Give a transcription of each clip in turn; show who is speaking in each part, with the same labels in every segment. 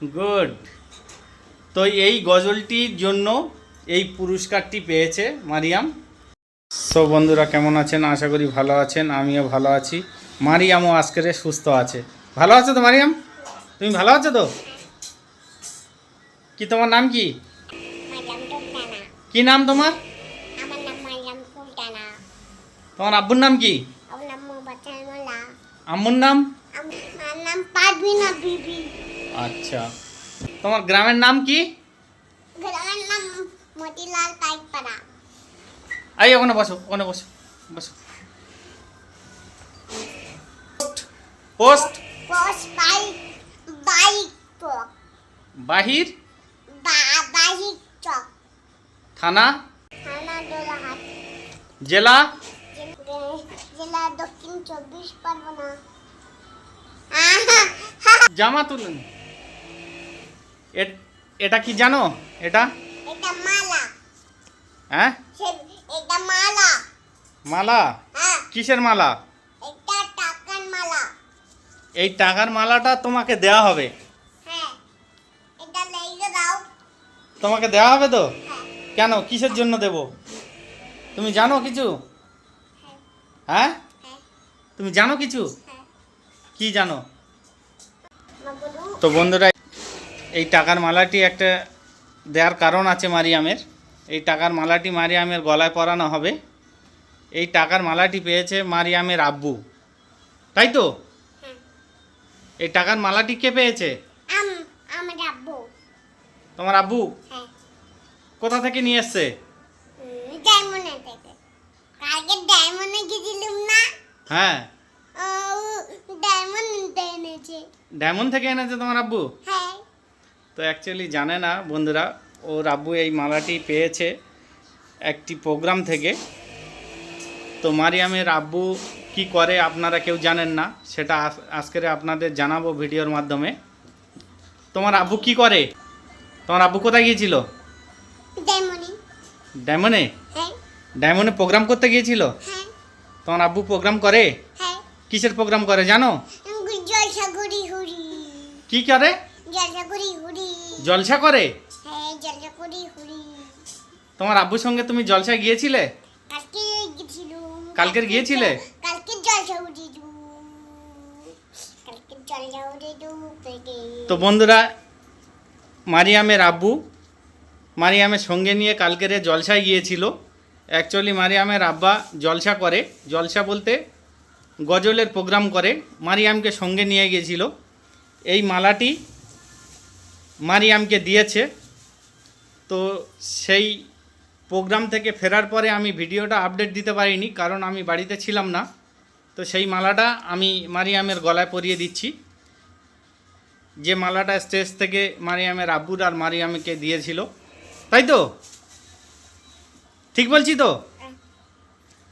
Speaker 1: Good. তো এই গজলটির জন্য এই পুরস্কারটি পেয়েছে মারিয়াম। সো বন্ধুরা কেমন আছেন? আশা করি ভালো আছেন। আমিও ভালো আছি। মারিয়ামও আজকের সুস্থ আছে। ভালো আছো তো মারিয়াম? তুমি ভালো আছো তো? কি তোমার নাম কি? কি নাম তোমার? তোমার আব্বুর নাম কি? আম্মুর নাম?
Speaker 2: নাম বিবি।
Speaker 1: আচ্ছা। তোমার গ্রামের নাম কি?
Speaker 2: গ্রামের নাম মতিলাল পাইকপাড়া।
Speaker 1: এই ওখানে বসো ওখানে বসো বসো। পোস্ট
Speaker 2: পোস্ট বাইক বাইক চক
Speaker 1: বাহির?
Speaker 2: বা- বাইক চক
Speaker 1: থানা?
Speaker 2: থানা দোলাহাট
Speaker 1: জেলা?
Speaker 2: জেলা দক্ষিণ চব্বিশ পরগনা।
Speaker 1: জামা তুলুন এটা কি জানো? এটা?
Speaker 2: এটা মালা।
Speaker 1: হ্যাঁ?
Speaker 2: এটা মালা।
Speaker 1: মালা?
Speaker 2: হ্যাঁ।
Speaker 1: কিসের মালা?
Speaker 2: এটা টাকার মালা।
Speaker 1: এই টাকার মালাটা তোমাকে দেওয়া হবে।
Speaker 2: হ্যাঁ। এটা লেগে দাও।
Speaker 1: তোমাকে দেওয়া হবে তো?
Speaker 2: হ্যাঁ।
Speaker 1: কেন? কিসের জন্য দেব? তুমি জানো কিছু? হ্যাঁ? তুমি জানো কিছু? কি জানো? তো বন্ধুরা এই টাকার মালাটি একটা দেওয়ার কারণ আছে মারিয়ামের। এই টাকার মালাটি মারিয়ামের গলায় পরানো হবে। এই টাকার মালাটি পেয়েছে মারিয়ামের আব্বু। তাই তো? এই টাকার মালাটি কে পেয়েছে? তোমার আব্বু?
Speaker 2: হ্যাঁ।
Speaker 1: কোথা থেকে নিয়ে এসছে? হ্যাঁ।
Speaker 2: ডায়মন্ড
Speaker 1: ডায়মন্ড থেকে এনেছে তোমার আব্বু?
Speaker 2: হ্যাঁ।
Speaker 1: তো অ্যাকচুয়ালি জানে না বন্ধুরা ও আব্বু এই মালাটি পেয়েছে একটি প্রোগ্রাম থেকে। তো মারিয়ামের আব্বু কি করে আপনারা কেউ জানেন না সেটা আজ- আজকের আপনাদের জানাব ভিডিওর মাধ্যমে। তোমার আব্বু কি করে? তোমার আব্বু কোথায় গিয়েছিল?
Speaker 2: ডায়মন্ডে।
Speaker 1: ডায়মন্ডে?
Speaker 2: হ্যাঁ।
Speaker 1: প্রোগ্রাম করতে গিয়েছিল?
Speaker 2: হ্যাঁ।
Speaker 1: তোমার আব্বু প্রোগ্রাম করে?
Speaker 2: হ্যাঁ।
Speaker 1: কিসের প্রোগ্রাম করে জানো? কি করে?
Speaker 2: জলসা করি?
Speaker 1: জলসা
Speaker 2: হ্যাঁ জলসা করি
Speaker 1: তোমার আব্বুর সঙ্গে তুমি জলসায় গিয়েছিলে?
Speaker 2: কালকে
Speaker 1: কালকের গিয়েছিলে?
Speaker 2: কালকে জলসা কালকে জলসা
Speaker 1: তো বন্ধুরা মারিয়ামের আব্বু মারিয়ামের সঙ্গে নিয়ে কালকেরে জলসায় গিয়েছিল। অ্যাকচুয়ালি মারিয়ামের আব্বা জলসা করে। জলসা বলতে গজলের প্রোগ্রাম করে। মারিয়ামকে সঙ্গে নিয়ে গিয়েছিল। এই মালাটি মারিয়ামকে দিয়েছে। তো সেই প্রোগ্রাম থেকে ফেরার পরে আমি ভিডিওটা আপডেট দিতে পারিনি কারণ আমি বাড়িতে ছিলাম না। তো সেই মালাটা আমি মারিয়ামের গলায় পরিয়ে দিচ্ছি। যে মালাটা স্টেজ থেকে মারিয়ামের আব্বুর আর মারিয়ামকে দিয়েছিল। তাই তো? ঠিক বলছি তো?
Speaker 2: হ্যাঁ।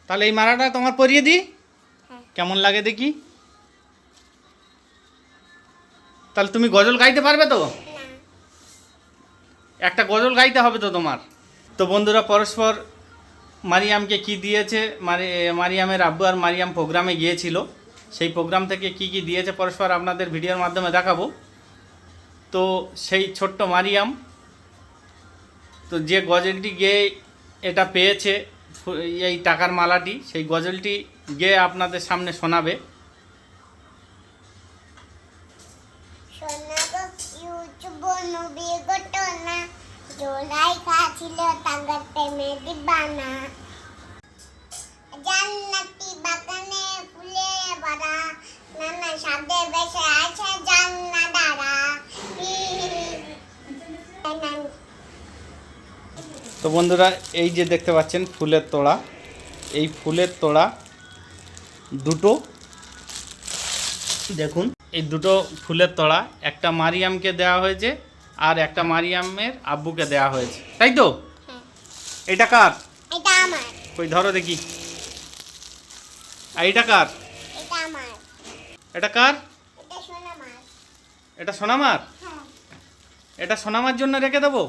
Speaker 1: তাহলে এই মালাটা তোমার পরিয়ে দিই?
Speaker 2: হ্যাঁ।
Speaker 1: কেমন লাগে দেখি? তাহলে তুমি গজল গাইতে পারবে তো? একটা গজল গাইতে হবে তো তোমার। তো বন্ধুরা, পরস্পর মারিয়ামকে কি দিয়েছে? মারি, মারিয়ামের আব্বু আর মারিয়াম প্রোগ্রামে গিয়েছিল। সেই প্রোগ্রাম থেকে কি কি দিয়েছে পরস্পর আপনাদের ভিডিওর মাধ্যমে দেখাবো। তো সেই ছোট্ট মারিয়াম, তো যে গজলটি গেয়ে এটা পেয়েছে, এই টাকার মালাটি, সেই গজলটি গেয়ে আপনাদের সামনে শোনাবে।
Speaker 2: জোলাই খাছিল তাঙ্গার প্রেমে দিবানা। জান্নাতি বাগানে ফুলে ভরা, নানা সাদে বেশে আছে জান্না দাঁড়া
Speaker 1: তো বন্ধুরা, এই যে দেখতে পাচ্ছেন ফুলের তোড়া, এই ফুলের তোড়া দুটো। দেখুন, এই দুটো ফুলের তোড়া, একটা মারিয়ামকে দেওয়া হয়েছে আর একটা মারিয়ামের আব্বুকে দেওয়া হয়েছে। তাই তো? এটা কার?
Speaker 2: এটা আমার।
Speaker 1: ওই ধরো দেখি। আর এটা কার?
Speaker 2: এটা আমার।
Speaker 1: এটা কার?
Speaker 2: এটা সোনা মার
Speaker 1: এটা সোনামার?
Speaker 2: হ্যাঁ।
Speaker 1: এটা সোনামার জন্য রেখে দেবো?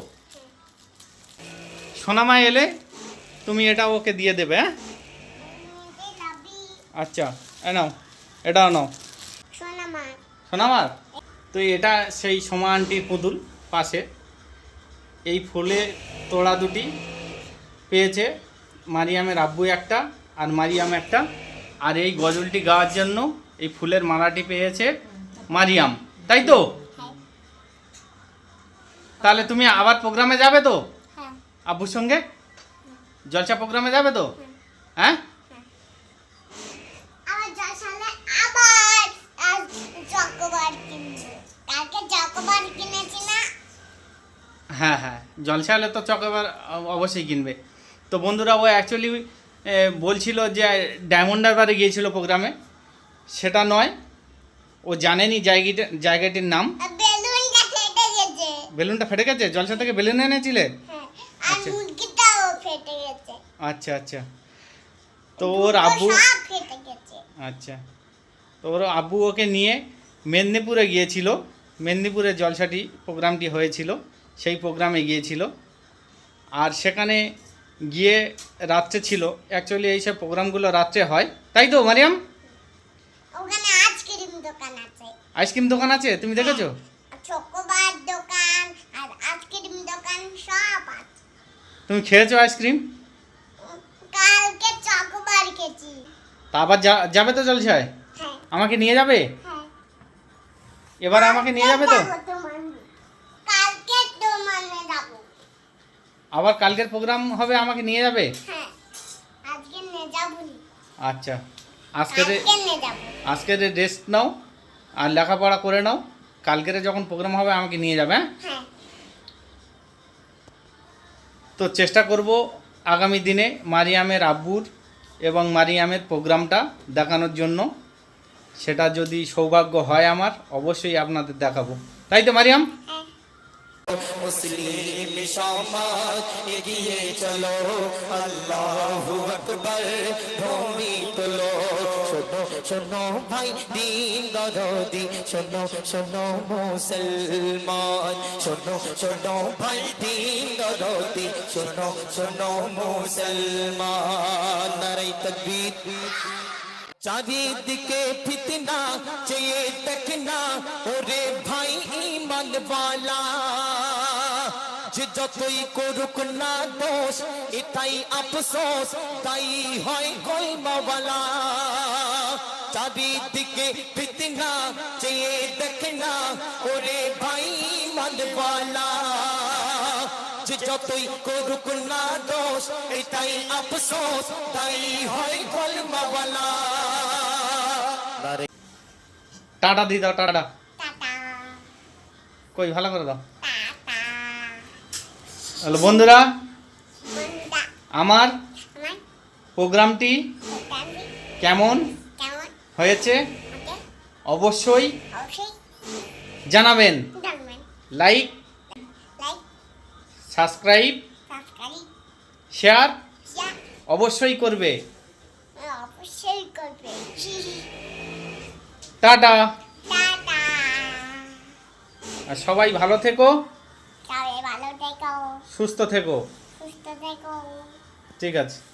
Speaker 1: সোনামা এলে তুমি এটা ওকে দিয়ে দেবে হ্যাঁ? আচ্ছা এ নাও এটাও নাও।
Speaker 2: সোনা মার
Speaker 1: সোনামার? তো এটা সেই সোমা আন্টির পুতুল। পাশে। এই ফুলে তোড়া দুটি পেয়েছে মারিয়ামের আব্বু একটা আর মারিয়াম একটা। আর এই গজলটি গাওয়ার জন্য এই ফুলের মালাটি পেয়েছে মারিয়াম। তাই তো?
Speaker 2: হ্যাঁ।
Speaker 1: তাহলে তুমি আবার প্রোগ্রামে যাবে তো?
Speaker 2: হ্যাঁ।
Speaker 1: আব্বুর সঙ্গে? জলসা প্রোগ্রামে যাবে তো? হ্যাঁ
Speaker 2: আবার জশালে আবার আজ চকোবার কিনবো কালকে চকোবার কিনেছি না
Speaker 1: হ্যাঁ হ্যাঁ জলসা হলে তো চক এবার অবশ্যই কিনবে। তো বন্ধুরা ও অ্যাকচুয়ালি বলছিল যে ডায়মন্ড হারবারে গিয়েছিল প্রোগ্রামে। সেটা নয় ও জানেনি জায়গাটা জায়গাটির নাম।
Speaker 2: বেলুনটা ফেটে গেছে।
Speaker 1: জলসা থেকে বেলুন এনেছিলে?
Speaker 2: হ্যাঁ
Speaker 1: আচ্ছা। আচ্ছা আচ্ছা। তো ওর আব্বু আচ্ছা। তো ওর আব্বু ওকে নিয়ে মেদিনীপুরে গিয়েছিল। মেদিনীপুরে জলসাটি প্রোগ্রামটি হয়েছিল। সেই প্রোগ্রামে গিয়েছিল। আর সেখানে গিয়ে রাত্রে ছিল। অ্যাকচুয়ালি এইসব প্রোগ্রামগুলো রাত্রে হয়। তাই তো মারিয়াম?
Speaker 2: ওখানে আইসক্রিম দোকান আছে।
Speaker 1: আইসক্রিম দোকান আছে? তুমি দেখেছ?
Speaker 2: চকোবার দোকান আর আইসক্রিম দোকান সব আছে।
Speaker 1: তুমি খেয়েছো আইসক্রিম
Speaker 2: কালকে চকোবার খেয়েছি।
Speaker 1: তা আবার যাবে তো জলসায়?
Speaker 2: হ্যাঁ।
Speaker 1: আমাকে নিয়ে যাবে?
Speaker 2: হ্যাঁ।
Speaker 1: এবার আমাকে নিয়ে যাবে তো
Speaker 2: কালকে যাব তোমার- কালকে তোমার যাব
Speaker 1: আবার কালকের প্রোগ্রাম হবে আমাকে নিয়ে যাবে?
Speaker 2: হ্যাঁ আজকে।
Speaker 1: আচ্ছা আজকে আজকের রেস্ট নাও আর লেখাপড়া করে নাও। কালকের যখন প্রোগ্রাম হবে আমাকে নিয়ে যাবে হ্যাঁ?
Speaker 2: হ্যাঁ।
Speaker 1: তো চেষ্টা করব আগামী দিনে মারিয়ামের আব্বুর এবং মারিয়ামের প্রোগ্রামটা দেখানোর জন্য। সেটা যদি সৌভাগ্য হয় আমার অবশ্যই আপনাদের দেখাবো। তাই তো মারিয়াম?
Speaker 2: হ্যাঁ।
Speaker 3: মুসলিম সমাজ এগিয়ে চলো। আল্লাহু আকবার, ভূমি তোলো। শোনো শোনো ভাই, দিন দরদি শোনো শোনো মুসলমান। শোনো শোনো ভাই, দিন দরদি শোনো শোনো মুসলমান। নারাই তকবীর। চারিদিকে ফিতনা, চেয়ে দেখনা, ওরে বালা যে যতই করুক না দোষ, এটাই আফসোস, তাই হয় কলমাওয়ালা চারিদিকে ফিতনা চেয়ে দেখনা ওরে ভাই বালা। যে যতই করুক না দোষ, এটাই আফসোস, তাই হয় কলমাওয়ালা
Speaker 1: টাটা টাটা
Speaker 2: টাটা।
Speaker 1: কই ভালো করে দাও। হ্যালো বন্ধুরা আমার প্রোগ্রামটি কেমন হয়েছে? অবশ্যই জানাবেন। লাইক সাবস্ক্রাইব শেয়ার অবশ্যই করবে।
Speaker 2: টাটা।
Speaker 1: আর সবাই ভালো থেকো।
Speaker 2: সবাই ভালো থেকো।
Speaker 1: সুস্থ থেকো।
Speaker 2: সুস্থ থেকো।
Speaker 1: ঠিক আছে।